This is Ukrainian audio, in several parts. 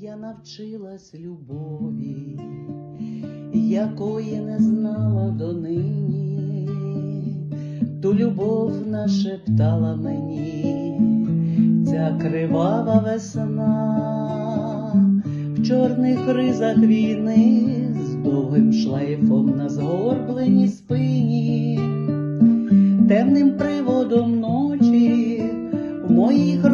я навчилась любові, якої не знала донині, ту любов нашептала мені, ця кривава весна, в чорних ризах війни з довгим шлейфом на згорбленій спині, темним приводом ночі в моїх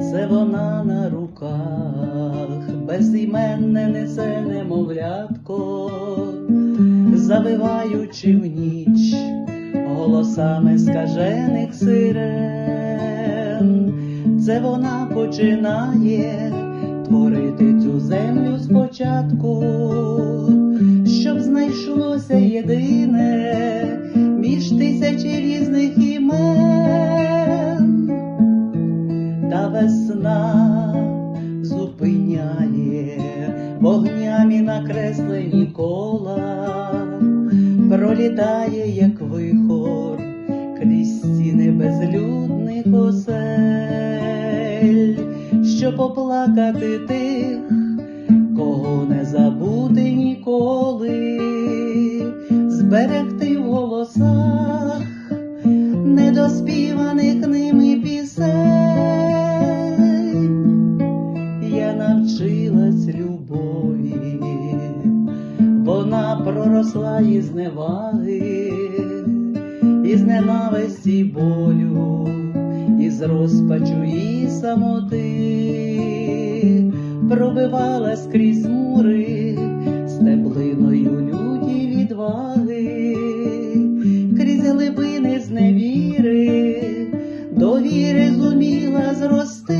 Це вона на руках, безіменне несе немовлятко, завиваючи в ніч голосами скажених сирен. Це вона починає творити цю землю спочатку, щоб знайшлося єдине вогнями накреслені кола, пролітає, як вихор, крізь стіни безлюдних осель, щоб поплакати тих, кого не забути ніколи, зберегти в голосах недоспіваних ними вона проросла із неваги, із ненависті й болю, із розпачу і самоти, пробивала скрізь мури стеблиною люті відваги, крізь глибини зневіри, до віри зуміла зрости.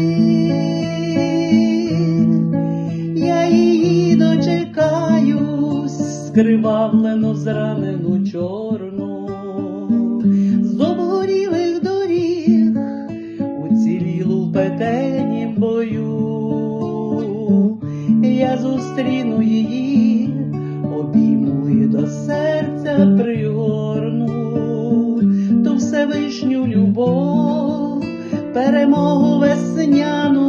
скривавлену, зранену чорну, з обгорілих доріг уцілілу в петені бою, я зустріну її, обійму і до серця пригорну, ту всевишню любов, перемогу весняну.